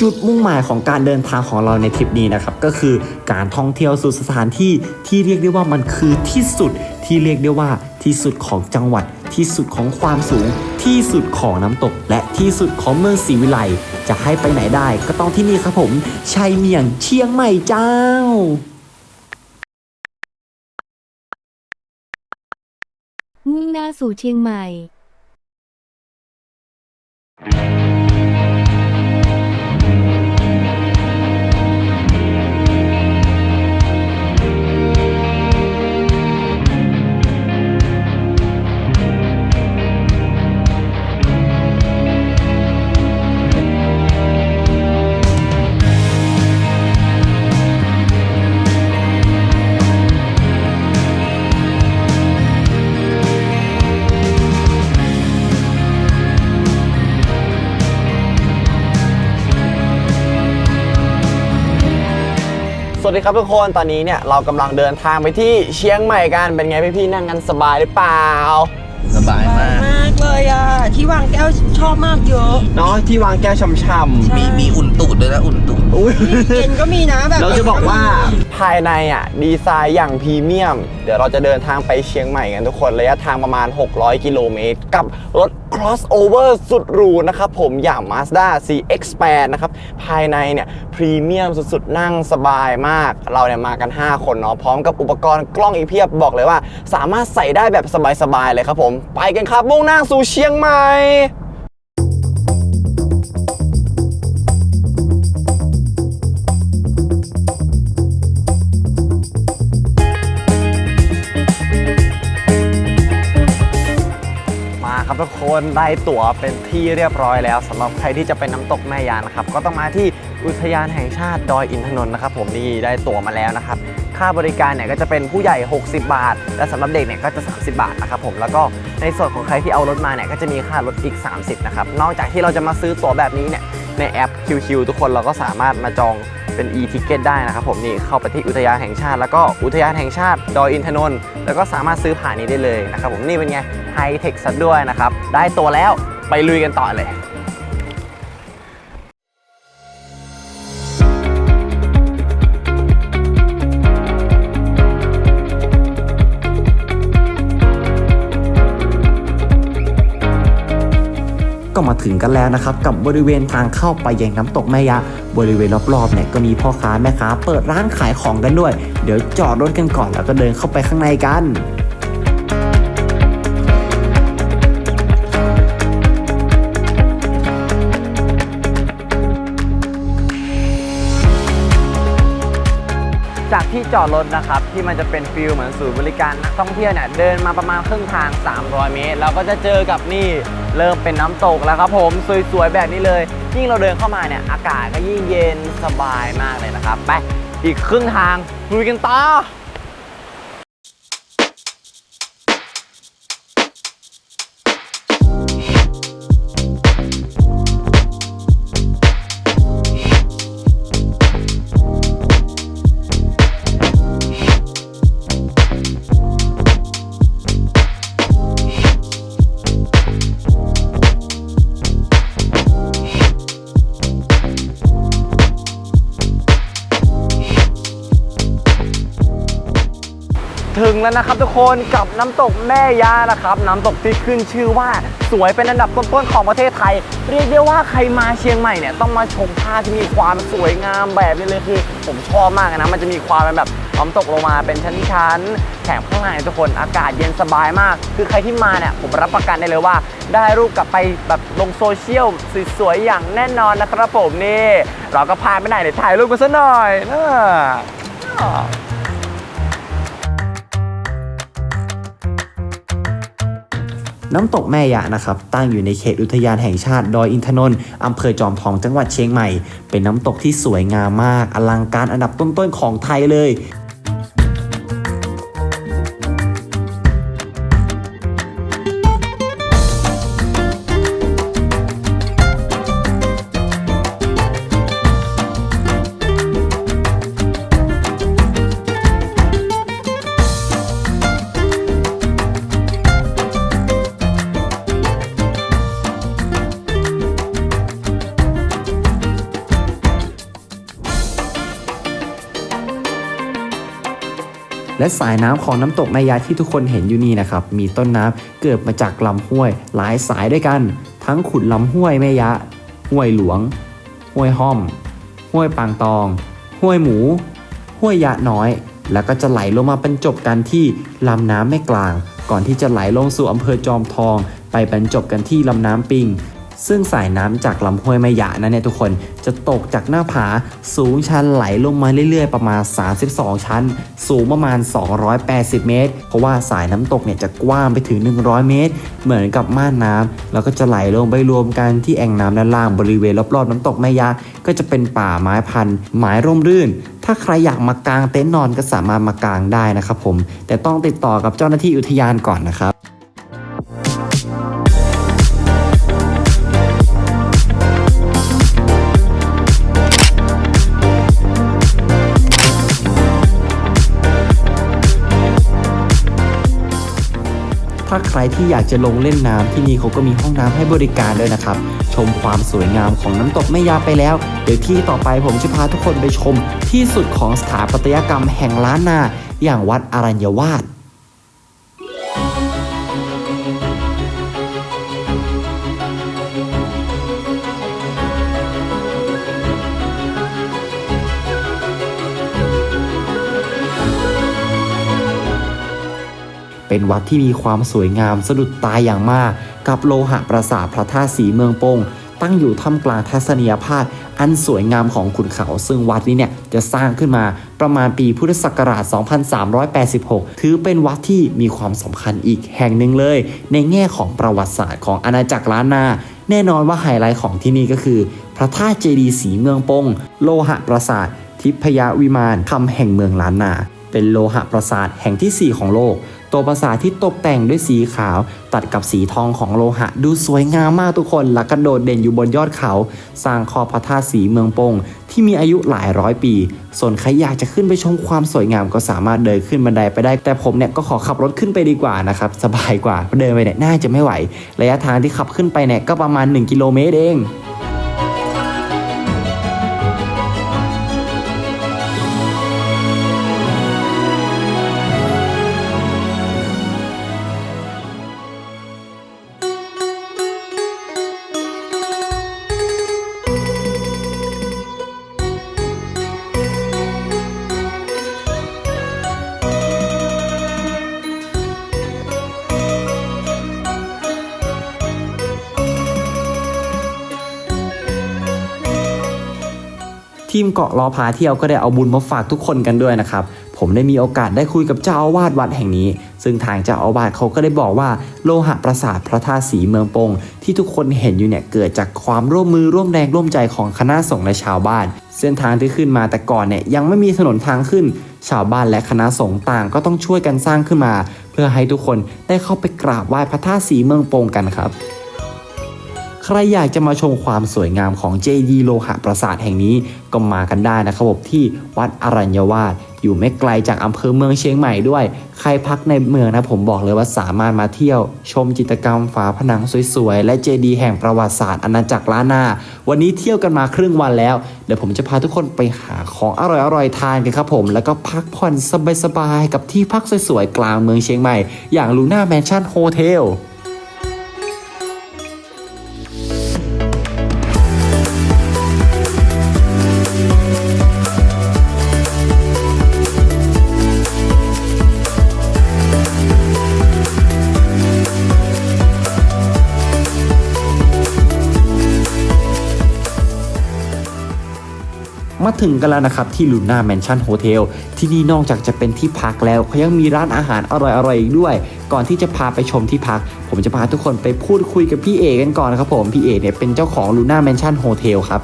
จุดมุ่งหมายของการเดินทางของเราในทริปนี้นะครับก็คือการท่องเที่ยวสู่สถานที่ที่เรียกได้ว่ามันคือที่สุดที่เรียกได้ว่าที่สุดของจังหวัดที่สุดของความสูงที่สุดของน้ำตก และที่สุดของเมืองศรีวิไลจะให้ไปไหนได้ ก็ต้องที่นี่ครับผมชัยเมียงเชียงใหม่เจ้ามุ่งหน้าสู่เชียงใหม่ วัสดีครับทุกคนตอนนี้เนี่ยเรากำลังเดินทางไปที่เชียงใหม่กันเป็นไงพี่ๆนั่งกันสบายหรือเปล่า สบายมาก เลยอะ ที่วางแก้วชอบมากเยอะ เนาะที่วางแก้วช่ำๆมีมีอุ่นตูดด้วยนะอุ่นตูดอุ๊ยเย็นก็มีนะแบบเราจะบอกว่าภายในอะดีไซน์อย่างพรีเมียม เดี๋ยวเราจะเดินทางไปเชียงใหม่กันทุกคนระยะทางประมาณ 600 กิโลเมตร กับรถ crossover สุดหรูนะครับผมอย่าง Mazda CX-8 นะครับ ภายในเนี่ยพรีเมียมสุดๆ นั่งสบายมาก เราเนี่ยมากัน 5 คนเนาะพร้อมกับอุปกรณ์กล้องอีกเพียบบอกเลยว่า สามารถใส่ได้แบบสบายๆ เลยครับผม ไปกันครับมุ่งหน้าสู่เชียงใหม่มาครับทุกคนได้ตั๋วเป็นที่เรียบร้อยแล้วสำหรับใครที่จะไปน้ำตกแม่ยางนะครับก็ต้องมาที่อุทยานแห่งชาติดอยอินทนนท์นะครับผมนี่ได้ตั๋วมาแล้วนะครับ ค่าบริการเนี่ยก็จะเป็นผู้ใหญ่ 60 บาท และสำหรับเด็กเนี่ยก็จะ 30 บาทนะครับผมแล้วก็ในส่วนของใครที่เอารถมาเนี่ยก็จะมีค่ารถอีก 30นะครับนอกจากที่เราจะมาซื้อตั๋วแบบนี้เนี่ยในแอป QQ ทุกคนเราก็สามารถมาจองเป็น e-ticket ได้นะครับผมนี่เข้าไปที่อุทยานแห่งชาติ แล้วก็อุทยานแห่งชาติดอยอินทนนท์แล้วก็สามารถซื้อผ่านนี้ได้เลยนะครับผมนี่เป็นไงไฮเทคซะด้วยนะครับได้ตัวแล้วไปลุยกันต่อเลย ถึงกันแล้วนะครับกับบริเวณทางเข้าไปยังน้ำตกแม่ยาบริเวณรอบๆเนี่ยก็มีพ่อค้าแม่ค้าเปิดร้านขายของกันด้วย เดี๋ยวจอดรถกันก่อนแล้วก็เดินเข้าไปข้างในกัน ที่จอดรถนะครับ ที่มันจะเป็นฟิลเหมือนศูนย์บริการนักท่องเที่ยวเนี่ยเดินมาประมาณครึ่งทาง 300 เมตรเราก็จะเจอกับนี่เริ่มเป็นน้ำตกแล้วครับผมสวยๆแบบนี้เลยยิ่งเราเดินเข้ามาเนี่ยอากาศก็ยิ่งเย็นสบายมากเลยนะครับไปอีกครึ่งทางลุยกันต่อ ถึงแล้วนะครับทุกคนกับน้ำตกแม่ยานะครับ น้ำตกที่ขึ้นชื่อว่าสวยเป็นอันดับต้นๆของประเทศไทย เรียกได้ว่าใครมาเชียงใหม่เนี่ยต้องมาชมภาพที่มีความสวยงามแบบนี้เลยคือผมชอบมากนะมันจะมีความเป็นแบบน้ำตกลงมาเป็นชั้นๆแถมข้างในทุกคนอากาศเย็นสบายมาก คือใครที่มาเนี่ยผมรับประกันได้เลยว่า ได้รูปกลับไปแบบลงโซเชียลสวยๆอย่างแน่นอนนะครับผมนี่ เราก็พาไม่ได้เดี๋ยวถ่ายรูปกันซะหน่อยนะ น้ำตกแม่ยะนะครับ ตั้งอยู่ในเขตอุทยานแห่งชาติดอยอินทนนท์อำเภอจอมทองจังหวัดเชียงใหม่ เป็นน้ำตกที่สวยงามมาก อลังการอันดับต้นๆของไทยเลย และสายน้ำของน้ำตกแม่ยาที่ทุกคนเห็นอยู่นี่นะครับ มีต้นน้ำเกิดมาจากลำห้วย หลายสายด้วยกัน ทั้งขุดลำห้วยแม่ยะ ห้วยหลวง ห้วยห้อม ห้วยปางตอง ห้วยหมู ห้วยยะน้อย แล้วก็จะไหลลงมาบรรจบกันที่ลำน้ำแม่กลาง ก่อนที่จะไหลลงสู่อำเภอจอมทอง ไปบรรจบกันที่ลำน้ำปิง ซึ่งสายน้ำจากลำห้วยแม่ยะนั้นเนี่ยทุกคนจะตกจากหน้าผาสูงชันไหลลงมาเรื่อยๆ ประมาณ 32 ชั้น สูงประมาณ 280 เมตร เพราะว่าสายน้ำตกเนี่ยจะกว้างไปถึง 100 เมตร เหมือนกับม่านน้ำแล้วก็จะไหลลงไปรวมกันที่แอ่งน้ำด้านล่างบริเวณรอบๆน้ำตกแม่ยะก็จะเป็นป่าไม้พันธุ์ไม้ร่มรื่น ถ้าใครอยากมากางเต็นท์นอนก็สามารถมากางได้นะครับผมแต่ต้องติดต่อกับเจ้าหน้าที่อุทยานก่อนนะครับ รที่อยากจะลงเล่นน้ำที่นี่เขาก็มีห้องน้ำให้บริการด้วยนะครับ ชมความสวยงามของน้ำตกแม่ยาไปแล้ว เดี๋ยวที่ต่อไปผมจะพาทุกคนไปชมที่สุดของสถาปัตยกรรมแห่งล้านนา อย่างวัดอรัญญวาส เป็นวัดที่มีความสวยงามสะดุดตาอย่างมาก กับโลหะปราสาทพระธาตุสีเมืองปงตั้งอยู่ท่ามกลางทัศนียภาพอันสวยงามของขุนเขา ซึ่งวัดนี้เนี่ยจะสร้างขึ้นมาประมาณปีพุทธศักราช 2386 ถือเป็นวัดที่มีความสำคัญอีกแห่งหนึ่งเลย ในแง่ของประวัติศาสตร์ของอาณาจักรล้านนา แน่นอนว่าไฮไลท์ของที่นี่ก็คือ พระธาตุเจดีย์สีเมืองปง โลหะปราสาท ทิพยวิมานคำแห่งเมืองล้านนา เป็นโลหะปราสาทแห่งที่ 4 ของโลก ตัวปราสาทที่ตกแต่งด้วยสีขาว ตัดกับสีทองของโลหะ ดูสวยงามมากทุกคนและกระโดดเด่นอยู่บนยอดเขา สร้างคอพระธาตุสีเมืองปงที่มีอายุหลายร้อยปี ส่วนใครอยากจะขึ้นไปชมความสวยงามก็สามารถเดินขึ้นบันไดไปได้ แต่ผมเนี่ยก็ขอขับรถขึ้นไปดีกว่านะครับ สบายกว่าเดินไปเนี่ยน่าจะไม่ไหว ระยะทางที่ขับขึ้นไปเนี่ยก็ประมาณ 1 กิโลเมตรเอง ทีมเกาะล้อพาเที่ยวก็ได้เอาบุญมาฝากทุกคนกันด้วยนะครับ ผมได้มีโอกาสได้คุยกับเจ้าอาวาสวัดแห่งนี้ ซึ่งทางเจ้าอาวาสเขาก็ได้บอกว่าโลหะปราสาทพระธาตุสีเมืองปง ที่ทุกคนเห็นอยู่เนี่ยเกิดจากความร่วมมือร่วมแรงร่วมใจของคณะสงฆ์และชาวบ้าน เส้นทางที่ขึ้นมาแต่ก่อนเนี่ยยังไม่มีถนนทางขึ้น ชาวบ้านและคณะสงฆ์ต่างก็ต้องช่วยกันสร้างขึ้นมา เพื่อให้ทุกคนได้เข้าไปกราบไหว้พระธาตุสีเมืองปงกันครับ ใครอยากจะมาชมความสวยงามของเจดีโลหะปราสาทแห่งนี้ก็มากันได้นะครับผมที่วัดอรัญญวาสอยู่ไม่ไกลจากอำเภอเมืองเชียงใหม่ด้วย ใครพักในเมืองนะผมบอกเลยว่าสามารถมาเที่ยว ชมจิตรกรรมฝาผนังสวยๆ และเจดีย์แห่งประวัติศาสตร์อาณาจักรล้านนา วันนี้เที่ยวกันมาครึ่งวันแล้ว เดี๋ยวผมจะพาทุกคนไปหาของอร่อยๆ ทานกันครับผม แล้วก็พักผ่อนสบายๆ กับที่พักสวยๆ กลางเมืองเชียงใหม่ อย่างลูน่าแมนชั่นโฮเทล มาถึงกันแล้วนะครับที่ลูน่าแมนชั่นโฮเทลที่นี่นอกจากจะเป็นที่พักแล้วเขายังมีร้านอาหารอร่อยๆอีกด้วย ก่อนที่จะพาไปชมที่พัก ผมจะพาทุกคนไปพูดคุยกับพี่เอกันก่อนนะครับผมพี่เอกเนี่ยเป็นเจ้าของลูน่าแมนชั่นโฮเทลครับ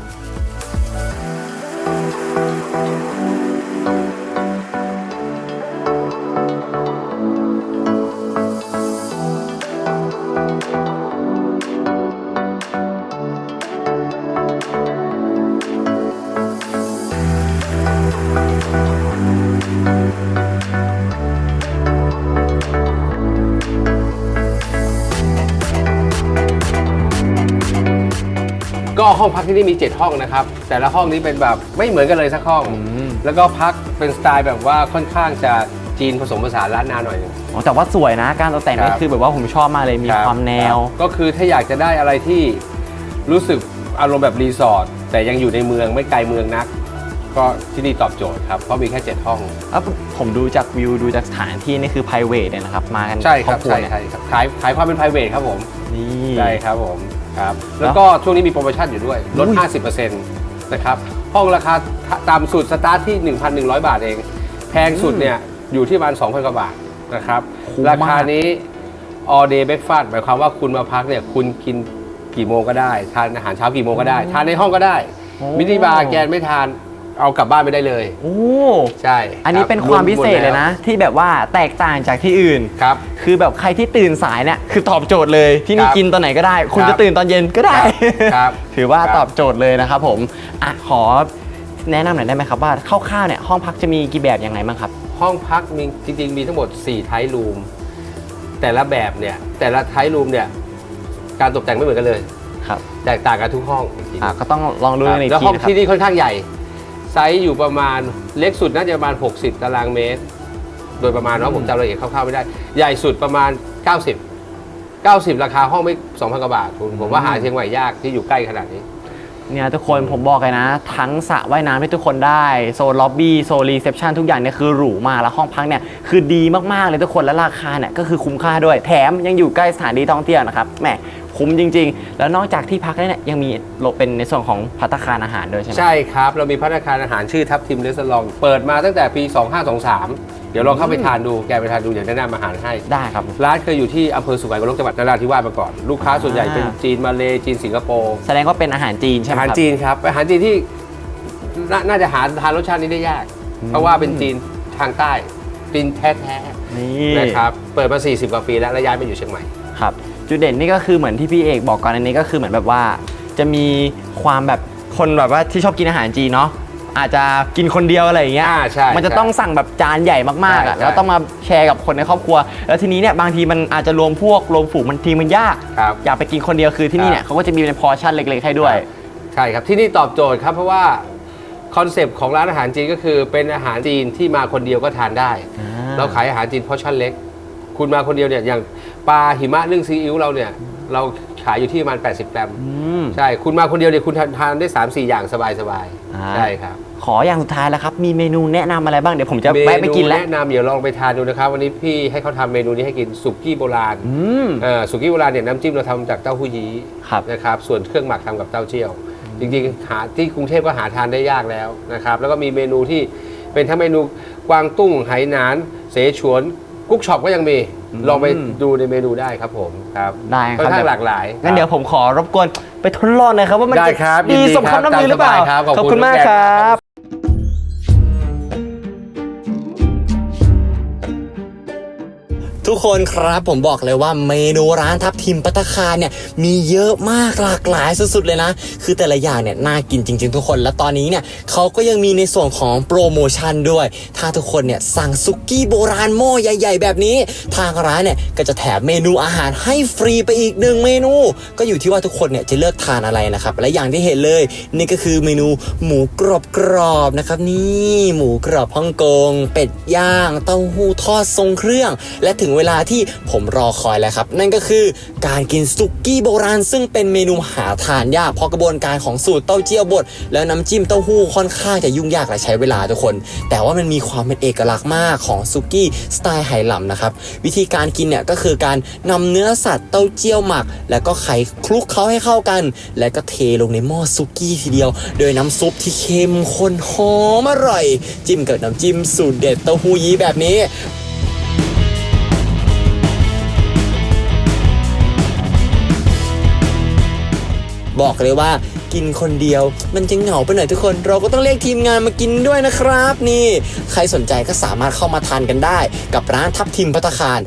ห้องพักที่นี่มี 7 ห้องนะครับ แต่ละห้องนี้เป็นแบบไม่เหมือนกันเลยสักห้อง แล้วก็พักเป็นสไตล์แบบว่าค่อนข้างจะจีนผสมผสานล้านนาหน่อยหนึง อ๋อแต่ว่าสวยนะ การตกแต่งนี่ครับ คือแบบว่าผมชอบมากเลยมีรับความแนว ครับก็คือถ้าอยากจะได้อะไรที่รู้สึกอารมณ์แบบรีสอร์ทแต่ยังอยู่ในเมืองไม่ไกลเมืองนัก ก็ที่นี่ตอบโจทย์ครับ เพราะมีแค่ 7 ห้อง แล้วผมดูจากวิวดูจากสถานที่นี่คือ p r i v a t เนี่ยนะครับ มากันใช่ครับครอครัวใช่เนี่ยใช่ครับขายขายความเป็น p r i v a t ครับผม นี่ ใช่ครับผม ครับแล้วก็ช่วงนี้มีโปรโมชั่นอยู่ด้วยลดอุ้ย50%นะครับห้องราคาต่ำสุดสตาร์ทที่ 1,100 บาทเอง แพงสุดเนี่ยอยู่ที่ประมาณ2,000กว่าบาทนะครับคุ้มราคามากนี้ all day breakfast หมายความว่าคุณมาพักเนี่ยคุณกินกี่โมงก็ได้ ทานอาหารเช้ากี่โมงก็ได้ ทานในห้องก็ได้มินิบาร์แกนไม่ทาน เอากลับบ้านไม่ได้เลย โอ้ ใช่อันนี้เป็นรับความพิเศษเลยนะ ที่แบบว่าแตกต่างจากที่อื่น ครับ คือแบบใครที่ตื่นสายเนี่ยคือตอบโจทย์เลยที่นี่ครับกินตอนไหนก็ได้ คุณครับจะตื่นตอนเย็นก็ได้ ครับ ถือว่าครับตอบโจทย์เลยนะครับผมอะขอแนะนำหน่อยได้ไหมครับว่าคร่าวๆเนี่ยห้องพักจะมีกี่แบบยังไงบ้างครับ ห้องพักมีจริงๆ มีทั้งหมด4ไทรูมแต่ละแบบเนี่ยแต่ละไทรูมเนี่ยการตกแต่งไม่เหมือนกันเลย ครับแตกต่างกันทุกห้องจริงๆอะก็ต้องลองดูกันอีกแล้วทีห้องนะครับที่นี่ค่อนข้างใหญ่ ไซส์อยู่ประมาณเล็กสุดน่าจะประมาณ 60 ตารางเมตร โดยประมาณเนาะผมจำรายละเอียดคร่าวๆไม่ได้ ใหญ่สุดประมาณ 90 90 ราคาห้องไม่2,000กว่าบาทคุณผมว่าหาเชียงใหม่ยากที่อยู่ใกล้ขนาดนี้ เนี่ยทุกคนผมบอกเลยนะ ทั้งสระว่ายน้ำให้ทุกคนได้ โซนล็อบบี้โซนรีเซพชันทุกอย่างเนี่ยคือหรูมากแล้วห้องพักเนี่ยคือดีมากๆเลยทุกคนและราคาเนี่ยก็คือคุ้มค่าด้วยแถมยังอยู่ใกล้สถานที่ท่องเที่ยวนะครับแหม คุ้มจริง ๆ แล้วนอกจากที่พักแล้วเนี่ยยังมีโลเป็นในส่วนของพัตตาคารอาหารด้วยใช่ไหมใช่ครับ เรามีพัฒนาคารอาหารชื่อทัพทิมเรสลอง เปิดมาตั้งแต่ปี 2523 เดี๋ยวลองเข้าไปทานดูแกไปทานดูเดี๋ยวแนะนำอาหารให้ได้ครับ ร้านเคยอยู่ที่อำเภอสุไหงโกลกจังหวัดนราธิวาสมาก่อนลูกค้าส่วนใหญ่เป็นจีนมาเลจีนสิงคโปร์แสดงว่าเป็นอาหารจีนใช่ไหอามหารครับจีนครับอาหารจีนที่นาน่าจะหาทานรสชาตินี้ได้ยาก เพราะว่าเป็นจีนทางใต้จีนแท้นี่ๆนะครับเปิดมา 40 กว่าปีแล้วแล้วย้ายมาอยู่เชียงใหม่ ครับ จุดเด่นนี่ก็คือเหมือนที่พี่เอกบอกก่อนอันนี้ก็คือเหมือนแบบว่า จะมีความแบบคนแบบว่าที่ชอบกินอาหารจีนเนาะอาจจะกินคนเดียวอะไรอย่างเงี้ย อ่าใช่มันจะใช่ต้องสั่งแบบจานใหญ่มากๆอะใช่ แล้วต้องมาแชร์กับคนในครอบครัว แล้วทีนี้เนี่ยบางทีมันอาจจะรวมพวกรวมฝูงมันทีมันยาก ครับ อยากไปกินคนเดียวคือที่นี่เนี่ยครับเขาก็จะมีเป็นพอร์ชั่นเล็กๆให้ด้วย ใช่ครับที่นี่ตอบโจทย์ครับเพราะว่าคอนเซปต์ของร้านอาหารจีนก็คือเป็นอาหารจีนที่มาคนเดียวก็ทานได้อ่าเราขายอาหารจีนพอร์ชั่นเล็ก คุณมาคนเดียวเนี่ยอย่าง ปลาหิมะนึ่งซีอิ๊วเราเนี่ย เราขายอยู่ที่ประมาณ 80 กรัม อืม ใช่ คุณมาคนเดียวเนี่ยคุณทานทานได้ 3 4 อย่างสบายสบายๆอ่าใช่ครับขออย่างสุดท้ายแล้วครับ มีเมนูแนะนำอะไรบ้างเดี๋ยวผมจะแวะไปกินแล้ว แนะนำเดี๋ยวลองไปทานดูนะครับ วันนี้พี่ให้เขาทำเมนูนี้ให้กินสุกี้โบราณอืม เอ่อสุกี้โบราณเนี่ยน้ำจิ้มเราทำจากเต้าหู้ยี้ครับ นะครับ ส่วนเครื่องหมักทำกับเต้าเจี้ยว จริงๆหาที่กรุงเทพก็หาทานได้ยากแล้วนะครับ แล้วก็มีเมนูที่เป็นทั้งเมนูกวางตุ้งไหหนาน เสฉวนกุ๊กช็อปก็ยังมี ลองไปดูในเมนูได้ครับผมครับได้ครับค่อนข้างหลากหลายงั้นเดี๋ยวผมขอรบกวนไปทดลองหน่อยครับว่ามันได้จะครับดียินดีสมครับคำน้ำลือหรือเปล่าตามสบายครับขอบคุณคุณมากทุกคแกรับ ทุกคนครับผมบอกเลยว่าเมนูร้านทับทิมปัตคาเนี่ยมีเยอะมากหลากหลายสุดๆเลยนะ คือแต่ละอย่างเนี่ยน่ากินจริง ๆ ทุกคนและตอนนี้เนี่ยเขาก็ยังมีในส่วนของโปรโมชั่นด้วย ถ้าทุกคนเนี่ยสั่งซุกี้โบราณหม้อใหญ่ ๆ แบบนี้ ทางร้านเนี่ยก็จะแถมเมนูอาหารให้ฟรีไปอีกหนึ่งเมนู ก็อยู่ที่ว่าทุกคนเนี่ยจะเลือกทานอะไรนะครับและอย่างที่เห็นเลย นี่ก็คือเมนูหมูกรอบกรอบนะครับนี่หมูกรอบฮ่องกง เป็ดย่างเต้าหู้ทอดทรงเครื่อง และถึงเวลาที่ผมรอคอยแล้วครับ นั่นก็คือการกินซุกี้โบราณ ซึ่งเป็นเมนูหาทานยากเพราะกระบวนการของสูตรเต้าเจี้ยวบดแล้วน้ำจิ้มเต้าหู้ค่อนข้างจะยุ่งยากและใช้เวลาทุกคน แต่ว่ามันมีความเป็นเอกลักษณ์มากของซุกี้สไตล์ไหหลำนะครับ วิธีการกินเนี่ยก็คือการนำเนื้อสัตว์เต้าเจี้ยวหมัก แล้วก็ไข่คลุกเขาให้เข้ากัน แล้วก็เทลงในหม้อซุกี้ทีเดียว โดยน้ำซุปที่เข้มข้นหอมอร่อย จิ้มกับน้ำจิ้มสูตรเด็ดเต้าหู้ยี้แบบนี้ บอกเลยว่ากินคนเดียว มันจะเหงาไปหน่อยทุกคน เราก็ต้องเรียกทีมงานมากินด้วยนะครับ นี่ ใครสนใจก็สามารถเข้ามาทานกันได้ กับร้านทับทิมพัตคาร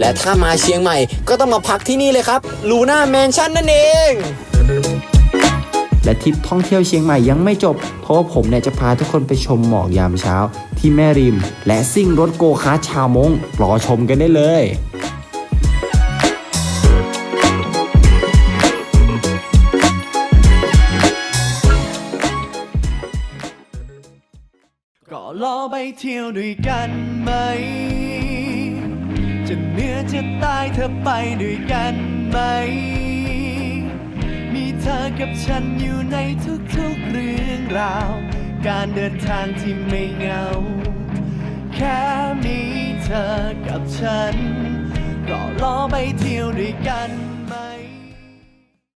และถ้ามาเชียงใหม่ก็ต้องมาพักที่นี่เลยครับลูน่าแมนชั่นนั่นเอง และทริปท่องเที่ยวเชียงใหม่ยังไม่จบ เพราะว่าผมเนี่ยจะพาทุกคนไปชมหมอกยามเช้า ที่แม่ริม และซิ่งรถโกคาร์ชาวมงรอชมกันได้เลยก็รอไปเที่ยวด้วยกันไหม จะเนือจะใต้เธอไปด้วยกันไหม เธอกับฉันอยู่ในทุกๆเรื่องราว การเดินทางที่ไม่เหงา แค่มีเธอกับฉัน ก็รอไปเที่ยวด้วยกัน